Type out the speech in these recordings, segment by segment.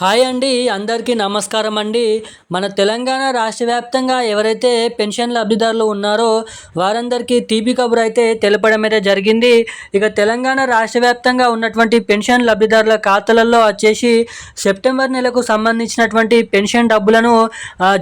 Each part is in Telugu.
హాయ్ అండి అందరికీ నమస్కారం అండి. మన తెలంగాణ రాష్ట్ర వ్యాప్తంగా ఎవరైతే పెన్షన్ లబ్ధిదారులు ఉన్నారో వారందరికీ తీపి కబురు అయితే తెలపడం అయితే జరిగింది. ఇక తెలంగాణ రాష్ట్ర వ్యాప్తంగా ఉన్నటువంటి పెన్షన్ లబ్ధిదారుల ఖాతాలలో వచ్చేసి సెప్టెంబర్ నెలకు సంబంధించినటువంటి పెన్షన్ డబ్బులను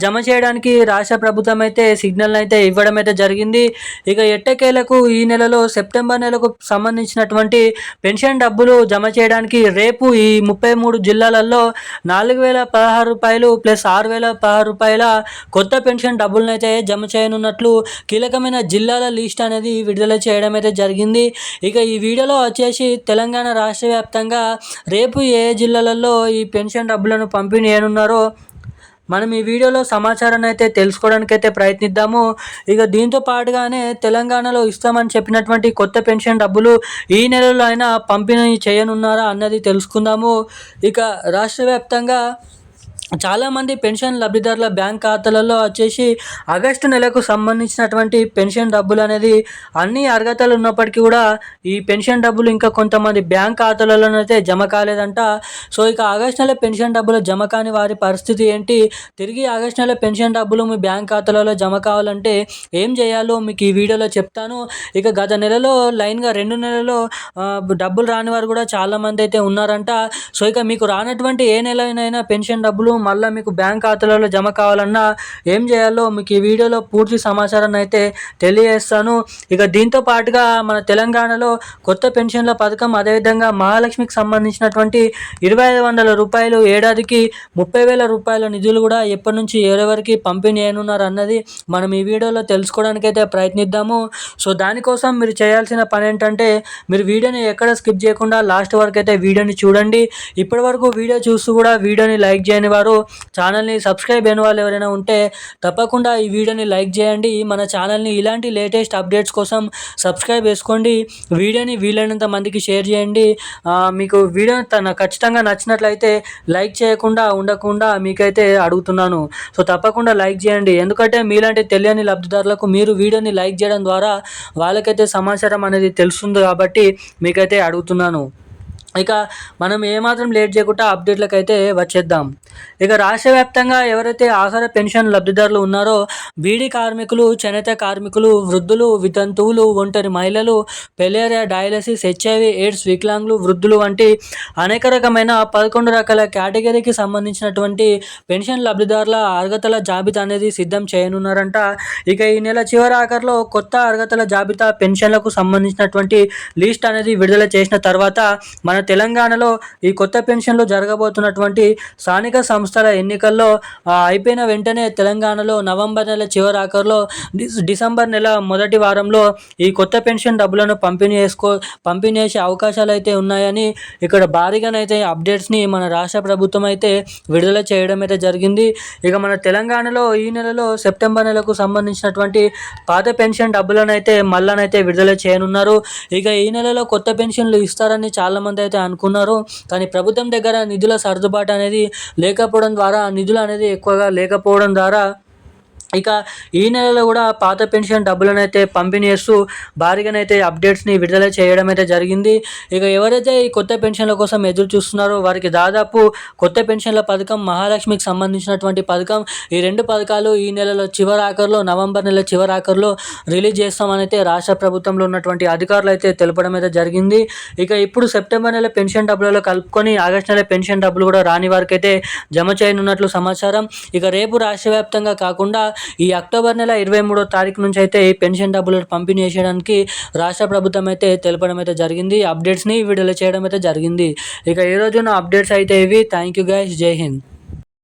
జమ చేయడానికి రాష్ట్ర ప్రభుత్వం అయితే సిగ్నల్ అయితే ఇవ్వడం అయితే జరిగింది. ఇక ఎట్టకేలకు ఈ నెలలో సెప్టెంబర్ నెలకు సంబంధించినటువంటి పెన్షన్ డబ్బులు జమ చేయడానికి రేపు ఈ ముప్పై మూడు జిల్లాలలో నాలుగు వేల పదహారు రూపాయలు ప్లస్ ఆరు వేల పదహారు రూపాయల కొత్త పెన్షన్ డబ్బులనైతే జమ చేయనున్నట్లు కీలకమైన జిల్లాల లిస్ట్ అనేది విడుదల చేయడం అయితే జరిగింది. ఇక ఈ వీడియోలో వచ్చేసి తెలంగాణ రాష్ట్ర వ్యాప్తంగా రేపు ఏ జిల్లాలలో ఈ పెన్షన్ డబ్బులను పంపిణీ చేయనున్నారో మనం ఈ వీడియోలో సమాచారాన్ని అయితే తెలుసుకోవడానికి అయితే ప్రయత్నిద్దాము. ఇక దీంతో పాటుగానే తెలంగాణలో ఇస్తామని చెప్పినటువంటి కొత్త పెన్షన్ డబ్బులు ఈ నెలలో అయినా పంపిణీ చేయనున్నారా అన్నది తెలుసుకుందాము. ఇక రాష్ట్ర వ్యాప్తంగా చాలామంది పెన్షన్ లబ్ధిదారుల బ్యాంక్ ఖాతాలలో వచ్చేసి ఆగస్టు నెలకు సంబంధించినటువంటి పెన్షన్ డబ్బులు అనేది అన్ని అర్హతలు ఉన్నప్పటికీ కూడా ఈ పెన్షన్ డబ్బులు ఇంకా కొంతమంది బ్యాంక్ ఖాతాలలోనైతే జమ కాలేదంట. సో ఇక ఆగస్టు నెల పెన్షన్ డబ్బులు జమ కాని వారి పరిస్థితి ఏంటి? తిరిగి ఆగస్టు నెల పెన్షన్ డబ్బులు మీ బ్యాంక్ ఖాతాలలో జమ కావాలంటే ఏం చేయాలో మీకు ఈ వీడియోలో చెప్తాను. ఇక గత నెలలో లైన్గా రెండు నెలలో డబ్బులు రాని వారు కూడా చాలామంది అయితే ఉన్నారంట. సో ఇక మీకు రానటువంటి ఏ నెలైనా పెన్షన్ డబ్బులు మళ్ళీ మీకు బ్యాంక్ ఖాతాలలో జమ కావాలన్నా ఏం చేయాలో మీకు ఈ వీడియోలో పూర్తి సమాచారాన్ని అయితే తెలియజేస్తాను. ఇక దీంతో పాటుగా మన తెలంగాణలో కొత్త పెన్షన్ల పథకం అదేవిధంగా మహాలక్ష్మికి సంబంధించినటువంటి ఇరవై ఐదు వందల రూపాయలు ఏడాదికి ముప్పై వేల రూపాయల నిధులు కూడా ఎప్పటి నుంచి ఎవరెవరికి పంపిణీ అయినున్నారు అన్నది మనం ఈ వీడియోలో తెలుసుకోవడానికైతే ప్రయత్నిద్దాము. సో దానికోసం మీరు చేయాల్సిన పని ఏంటంటే మీరు వీడియోని ఎక్కడ స్కిప్ చేయకుండా లాస్ట్ వరకు అయితే వీడియోని చూడండి. ఇప్పటి వరకు వీడియో చూస్తూ కూడా వీడియోని లైక్ చేయని వారు వారు ఛానల్ని సబ్స్క్రైబ్ అయిన వాళ్ళు ఎవరైనా ఉంటే తప్పకుండా ఈ వీడియోని లైక్ చేయండి. మన ఛానల్ని ఇలాంటి లేటెస్ట్ అప్డేట్స్ కోసం సబ్స్క్రైబ్ చేసుకోండి. వీడియోని వీలైనంత మందికి షేర్ చేయండి. మీకు వీడియో తన ఖచ్చితంగా నచ్చినట్లయితే లైక్ చేయకుండా ఉండకుండా మీకైతే అడుగుతున్నాను. సో తప్పకుండా లైక్ చేయండి. ఎందుకంటే మీలాంటి తెలియని లబ్ధిదారులకు మీరు వీడియోని లైక్ చేయడం ద్వారా వాళ్ళకైతే సమాచారం అనేది తెలుస్తుంది కాబట్టి మీకైతే అడుగుతున్నాను. ఇక మనం ఏమాత్రం లేట్ చేయకుండా అప్డేట్లకు అయితే వచ్చేద్దాం. ఇక రాష్ట్ర వ్యాప్తంగా ఎవరైతే ఆహార పెన్షన్ లబ్ధిదారులు ఉన్నారో బీడీ కార్మికులు చేనేత కార్మికులు వృద్ధులు వితంతువులు ఒంటరి మహిళలు పెలేరియా డయాలసిస్ హెచ్ఐవి ఎయిడ్స్ వికలాంగులు వృద్ధులు వంటి అనేక రకమైన పదకొండు రకాల కేటగిరీకి సంబంధించినటువంటి పెన్షన్ లబ్ధిదారుల అర్హతల జాబితా అనేది సిద్ధం చేయనున్నారంట. ఇక ఈ నెల చివరి ఆఖరిలో కొత్త అర్హతల జాబితా పెన్షన్లకు సంబంధించినటువంటి లిస్ట్ అనేది విడుదల చేసిన తర్వాత మన మన తెలంగాణలో ఈ కొత్త పెన్షన్లు జరగబోతున్నటువంటి స్థానిక సంస్థల ఎన్నికల్లో అయిపోయిన వెంటనే తెలంగాణలో నవంబర్ నెల చివరి ఆఖరిలో డిసెంబర్ నెల మొదటి వారంలో ఈ కొత్త పెన్షన్ డబ్బులను పంపిణీ చేసుకో పంపిణీ చేసే అవకాశాలు అయితే ఉన్నాయని ఇక్కడ భారీగానైతే అప్డేట్స్ని మన రాష్ట్ర ప్రభుత్వం అయితే విడుదల చేయడం అయితే జరిగింది. ఇక మన తెలంగాణలో ఈ నెలలో సెప్టెంబర్ నెలకు సంబంధించినటువంటి పాత పెన్షన్ డబ్బులను అయితే మళ్ళానైతే విడుదల చేయనున్నారు. ఇక ఈ నెలలో కొత్త పెన్షన్లు ఇస్తారని చాలామంది అయితే అనుకున్నారో కానీ ప్రభుత్వం దగ్గర నిధుల సర్దుబాటు అనేది లేకపోవడం ద్వారా నిధులు అనేది ఎక్కువగా లేకపోవడం ద్వారా ఇక ఈ నెలలో కూడా పాత పెన్షన్ డబ్బులను అయితే పంపిణీ చేస్తూ భారీగానైతే అప్డేట్స్ని విడుదల చేయడం అయితే జరిగింది. ఇక ఎవరైతే ఈ కొత్త పెన్షన్ల కోసం ఎదురు చూస్తున్నారో వారికి దాదాపు కొత్త పెన్షన్ల పథకం మహాలక్ష్మికి సంబంధించినటువంటి పథకం ఈ రెండు పథకాలు ఈ నెలలో చివరి ఆఖరిలో నవంబర్ నెల చివరి ఆఖరిలో రిలీజ్ చేస్తామని అయితే రాష్ట్ర ప్రభుత్వంలో ఉన్నటువంటి అధికారులు అయితే తెలపడం అయితే జరిగింది. ఇక ఇప్పుడు సెప్టెంబర్ నెల పెన్షన్ డబ్బులలో కలుపుకొని ఆగస్టు నెల పెన్షన్ డబ్బులు కూడా రాని వారికైతే జమ చేయనున్నట్లు సమాచారం. ఇక రేపు రాష్ట్ర వ్యాప్తంగా కాకుండా ఈ అక్టోబర్ నెల ఇరవై మూడో తారీఖు నుంచి అయితే ఈ పెన్షన్ డబ్బులు పంపిణీ చేయడానికి రాష్ట్ర ప్రభుత్వం అయితే తెలపడం అయితే జరిగింది. అప్డేట్స్ని విడుదల చేయడం అయితే జరిగింది. ఇక ఈ రోజున అప్డేట్స్ అయితే ఇవి. థ్యాంక్ యూ గైస్ జై హింద్.